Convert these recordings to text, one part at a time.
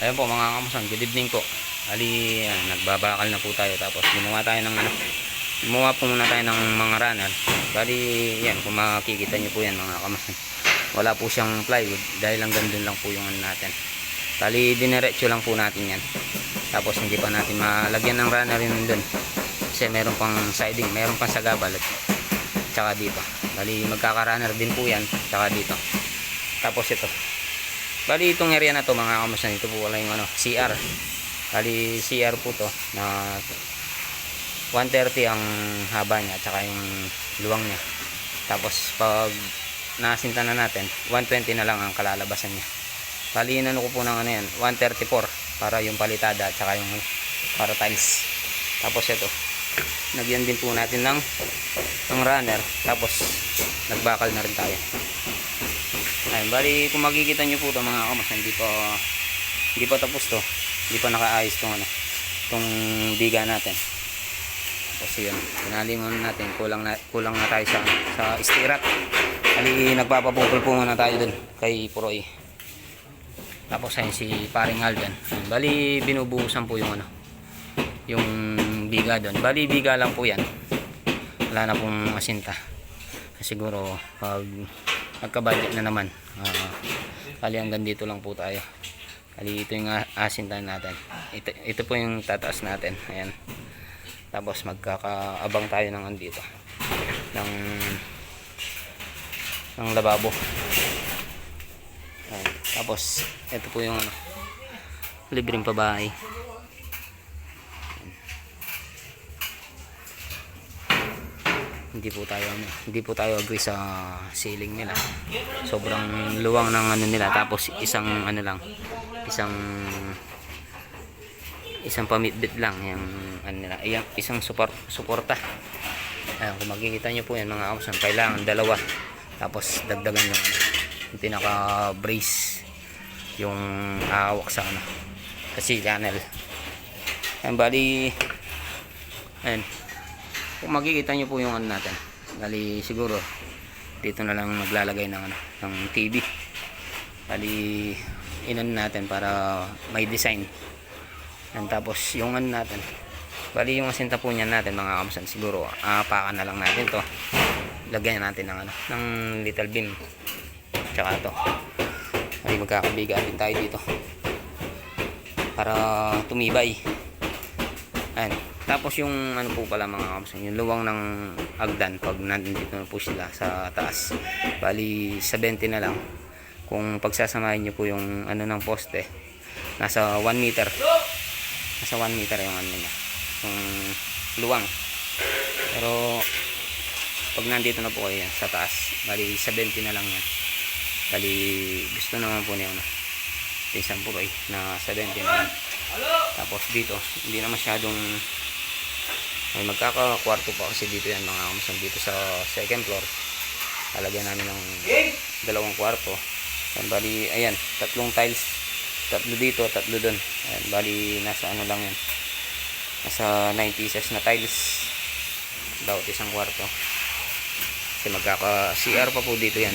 Ayan po mga kamusan, good evening po. Ali, yan, nagbabakal na po tayo. Tapos gumawa tayo ng ano, gumawa po muna tayo ng mga runner. Bali, yan, kung makikita nyo po yan mga kamusan. Wala po siyang plywood dahil hanggang dun lang po yung ano natin. Bali, dinerecho lang po natin yan. Tapos hindi pa natin malagyan ng runner yun dun. Kasi meron pang siding, meron pang sagabal at tsaka dito. Bali, magkaka-runner din po yan, tsaka dito. Tapos ito. Bali, itong area na to mga kamusan, ito po wala yung ano, CR. Bali, CR po to na 130 ang haba niya at saka yung luwang niya. Tapos pag nasinta na natin, 120 na lang ang kalalabasan niya. Bali, inano ko po ng ano yan, 134 para yung palitada at saka yung para tiles. Tapos ito, nagyan din po natin ng, ng runner. Tapos, nagbakal na rin tayo. Ayun, bali kung makikita nyo po ito mga kamas, hindi pa, hindi pa tapos to. Hindi pa nakaayos tong ano, tong biga natin. Tapos yun, pinali muna natin, kulang na, kulang na tayo sa, sa istirat. Bali, nagpapapupul po muna tayo dun kay Puroy. Tapos ayun si paring Alden. Bali, binubuhusan po yung ano, yung biga doon. Bali, biga lang po yan. Wala na pong asinta. Siguro, pag nagka-budget na naman, ah, bali hanggang dito lang po tayo. Bali, ito yung a- asinta natin. Ito, ito po yung tataas natin. Ayan. Tapos magkakaabang tayo ng andito. Ng ng lababo. Ayan. Tapos, ito po yung ano, libreng pabahay. Hindi po tayo ano, hindi po tayo agree sa ceiling nila. Sobrang luwang ng ano nila tapos isang ano lang, isang isang pamitbit lang yung ano nila, yung isang support suporta. Ayun, kung makikita niyo po yan mga kamusan, kailangan dalawa. Tapos dagdagan yung, yung pinaka brace yung aawak sa ano kasi channel. Ayun, bali ayun, kung makikita nyo po yung ano natin bali siguro dito na lang maglalagay ng ano ng TV bali inan natin para may design. And tapos yung ano natin bali yung asinta po niyan natin mga kamsan siguro apakan na lang natin to. Lagyan natin ng ano ng little beam. Tsaka to. Bali magkakabiga din tayo dito. Para tumibay. Ayan. Tapos yung ano po pala mga kamsan, yung luwang ng agdan pag nandito na po sila sa taas. Bali 70 na lang. Kung pagsasamahin niyo po yung ano ng poste, nasa 1 meter. Nasa 1 meter yung ano niya. Yung luwang. Pero pag nandito na po kayo sa taas, bali 70 na lang yan. Bali gusto naman po niya ano. Isang po kayo na 70 na lang. Tapos dito, hindi na masyadong may magkakakwarto pa kasi dito yan mga kamusan dito sa second floor. Lalagyan namin ng dalawang kwarto. Yan, bali, ayan, tatlong tiles. Tatlo dito, tatlo dun. Ayan, bali, nasa ano lang yan. Nasa 9 pieces na tiles. Bawat isang kwarto. Kasi magkaka CR pa po dito yan.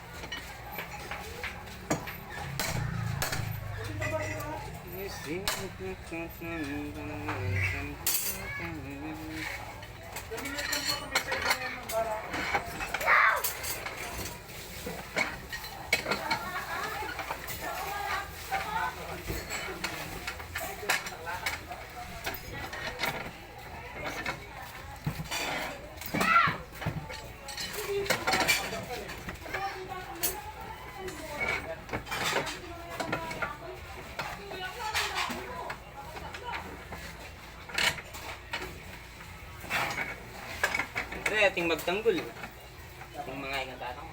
Thank you. Ito ating magtanggol. Yung mga ingatataw.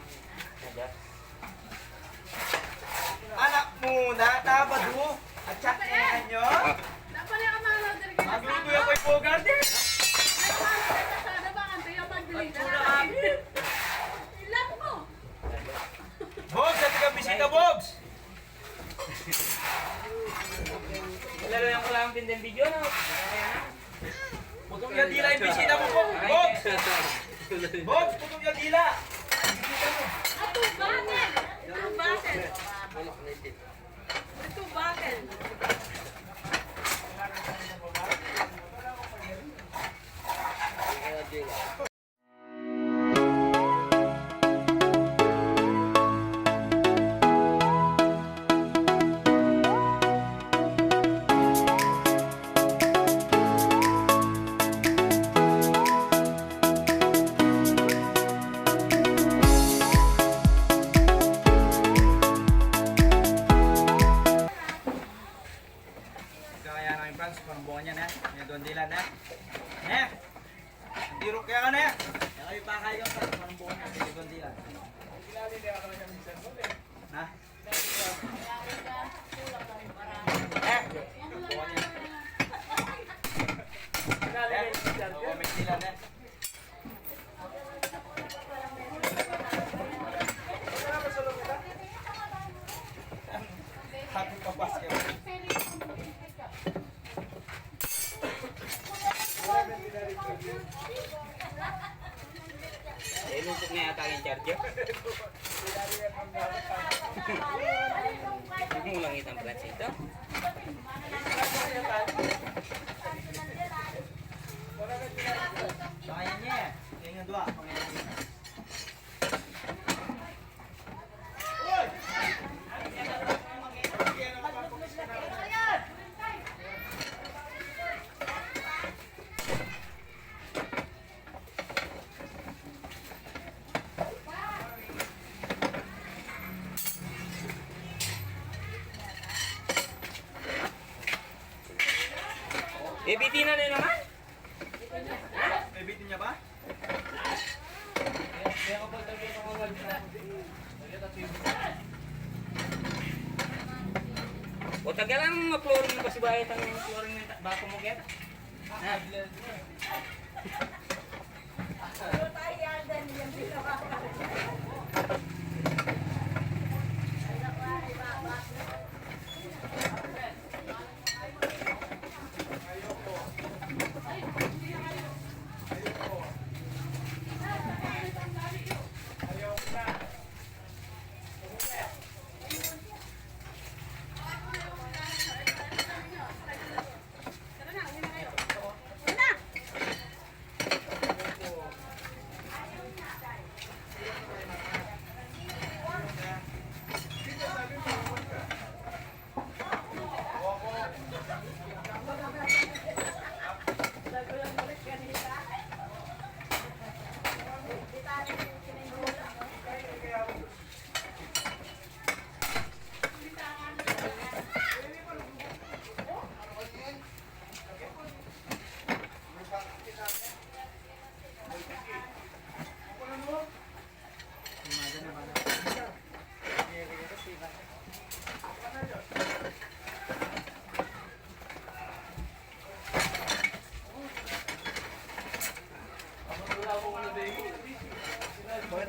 Anak muna, tabad mo. At chat na nyo. Dapat yung din. Magluto yung kay Bogart eh. Sana ba ang tayo magdilig na Magpura lang? Ilan mo? Bogs, at ka bisita, Bogs. Lalo yung ko lang din video, no? Putong yung dila yung bisita mo, Bogs. Bogs, Bogs, putong yung dila. Ato bakit? Ito bakit? Ito buwan niya na. Na. Ne? Tiro kaya ka na. Kayo pakay ka Franz, parang buwan. May doon dila. Ha? Eh? Buwan niya. Eh? Oo, may dila na. Happy Papas ka. Eh, luntok na yata yung charger. Huwag mo lang itang clutch ito. Kaya niya eh. Yan yung dua. Panginoon niya. Eh, bitina na naman. May bitin niya ba? O taga lang ma-flooring mo kasi bayat ang flooring ng bako mo kaya. Ha?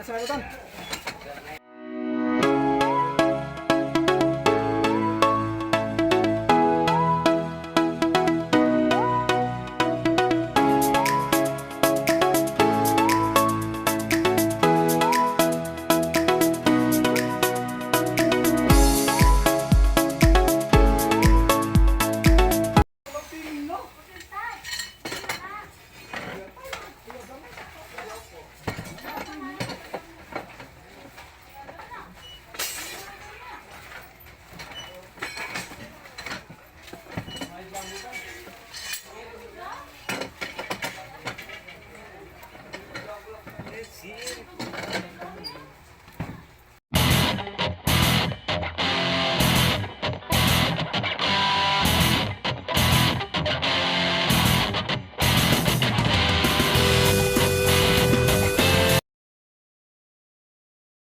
Bakit na sa ton?